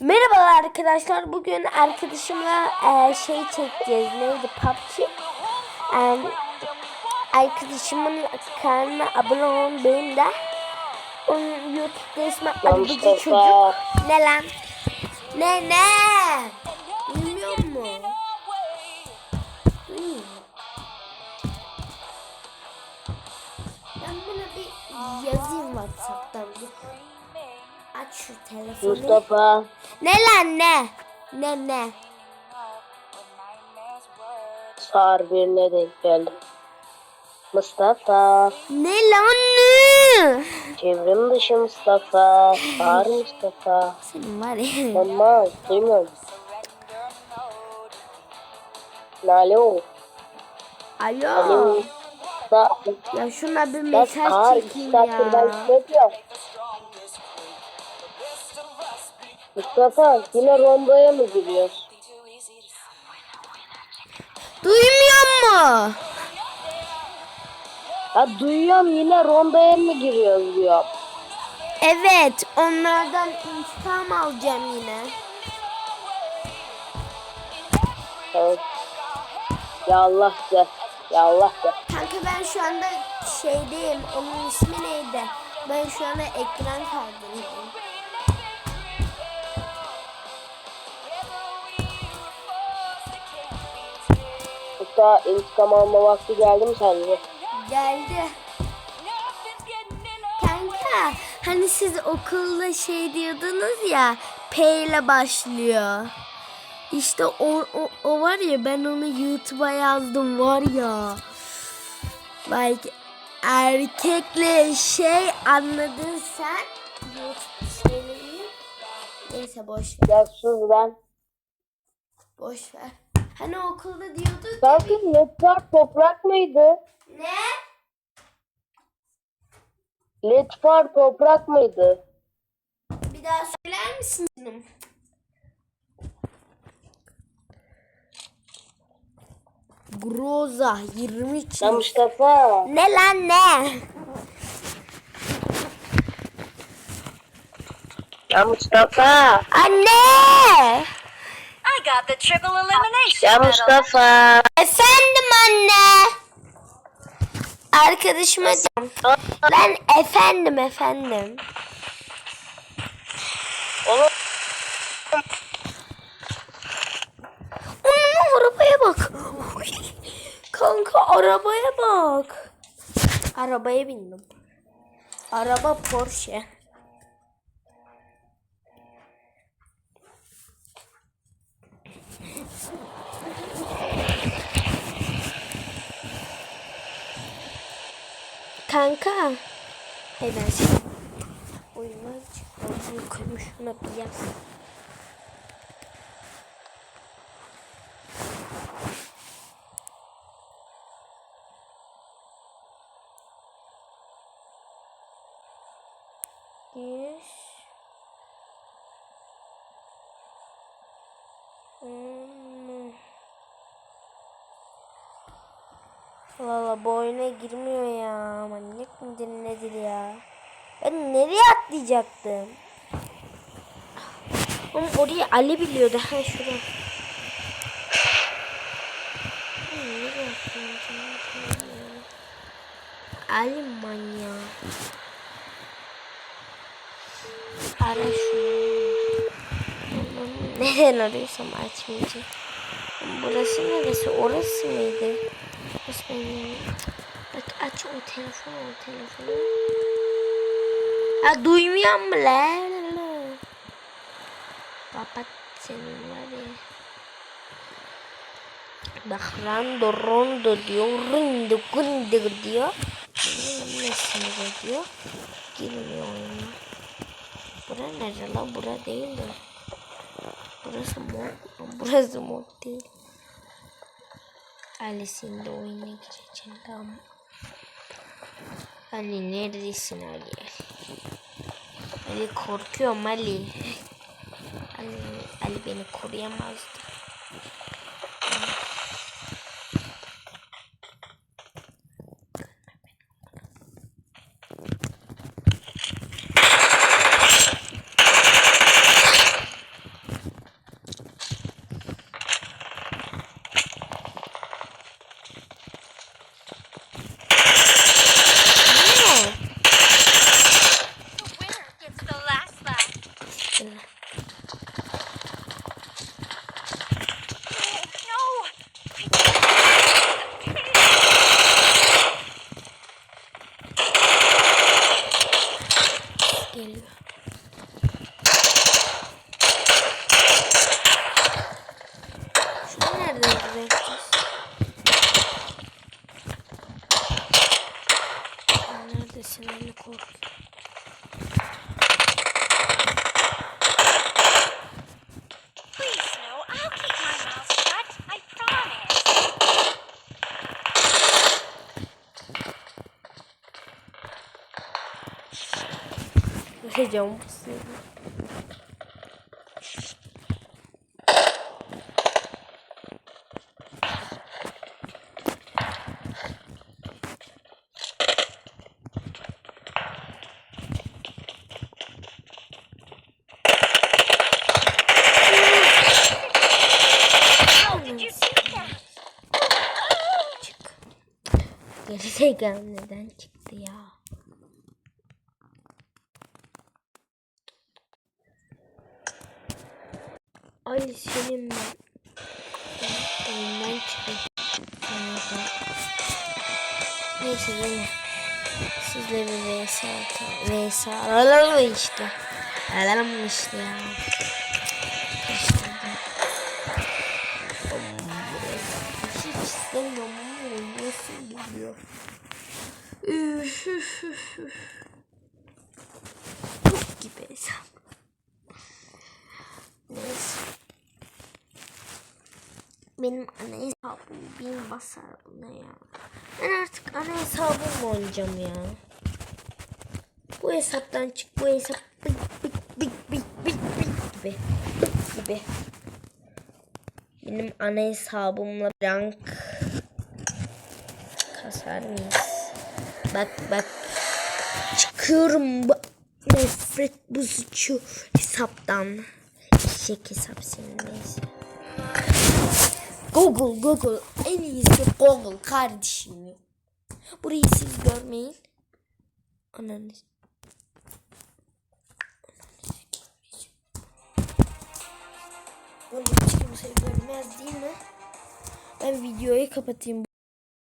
Merhabalar arkadaşlar. Bugün arkadaşımla e, şey çekeceğiz. Neydi? PUBG. E, arkadaşımın kanalına abone olun benim de. Onun YouTube'da ismi Abici. Çocuk. Ne lan? Ne ne? Bilmiyor musun? Hmm. Ben buna bir yazayım Whatsapp'tan. Aç şu telefonu. Mustafa. Ne lan ne? Ne ne? Sağır birine denk geldim. Mustafa. Ne lan ne? Çevrim dışı Mustafa. Sağır Mustafa. Senin var ya. Tamam. Duymuyorum. Alo. Alo. Alo. Ya şuna bir mesaj çekeyim ben ya. söylüyorum. Mustafa yine rondoya mı giriyoruz? Duymuyor mu? Ha duyuyorum yine rondoya mı giriyoruz diyor. Evet, onlardan intikam alacağım yine. Evet. Ya Allah de. Ya Allah de. Kanka ben şu anda şeydeyim. Onun ismi neydi? Ben şu anda ekran kaydındayım. Mustafa intikam alma vakti geldi mi sence? Geldi. Kanka hani siz okulda şey diyordunuz ya P ile başlıyor. İşte o, o, o var ya ben onu YouTube'a yazdım var ya. Belki erkekle şey anladın sen. YouTube şeyleri. Neyse boş ver. Ya sus ben. Boş ver. Hani okulda diyorduk. Kanka Letfar toprak mıydı? Ne? Letfar toprak mıydı? Bir daha söyler misin? canım? Groza 23. Ya Mustafa. Ne lan ne? Ya Mustafa. Anne! Got the triple elimination Ya. Mustafa. Efendim anne. Arkadaşıma diyorum. Lan efendim efendim. Oğlum Onun arabaya bak. Kanka arabaya bak. Arabaya bindim. Araba Porsche. Kanka. Hey ben şimdi oyunlar çıkıyor. Koymuş şuna bir. Yüz. Valla bu oyuna girmiyor ya. Manyak mıdır nedir ya? Ben nereye atlayacaktım? Oğlum orayı Ali biliyordu. Ha şurada. Ali manyağı. Ara şunu. Neden arıyorsam açmayacağım. Burası neresi? Orası mıydı? Burası benim. Bak aç o telefonu o telefonu. Ha duymuyor mu lan? Kapat senin var ya. Bak rondo rondo diyor. Rındo kundu diyor. Nesini diyor. Girmiyor oyuna. Bura nere lan? Bura değil de. Burası mod. Burası mod değil. Ali'sin de oyuna gireceğim tamam. Ali neredesin Ali? Ali korkuyorum Ali. Ali, Ali beni koruyamazdı. seslerini korktum. Região possível. Gerizekalı neden çıktı ya? Ali senin ben. Oyundan çıkayım. Neyse yine. Sizle bir vs atalım. Vs alalım işte. Alalım işte ya. Üf, üf, üf. Çok gibi hesap. Neyse. Benim ana hesabım bin basar buna ya. Ben artık ana hesabımla oynayacağım ya. Bu hesaptan çık bu hesap bik bik bik bik bik bik gibi. Gibi. Benim ana hesabımla rank kasar mıyız? Bak bak. Çıkıyorum bu nefret bozucu hesaptan. Eşek hesap senin neyse. Google Google en iyisi Google kardeşim. Burayı siz görmeyin. Ananız. Bunu hiç kimse görmez değil mi? Ben videoyu kapatayım.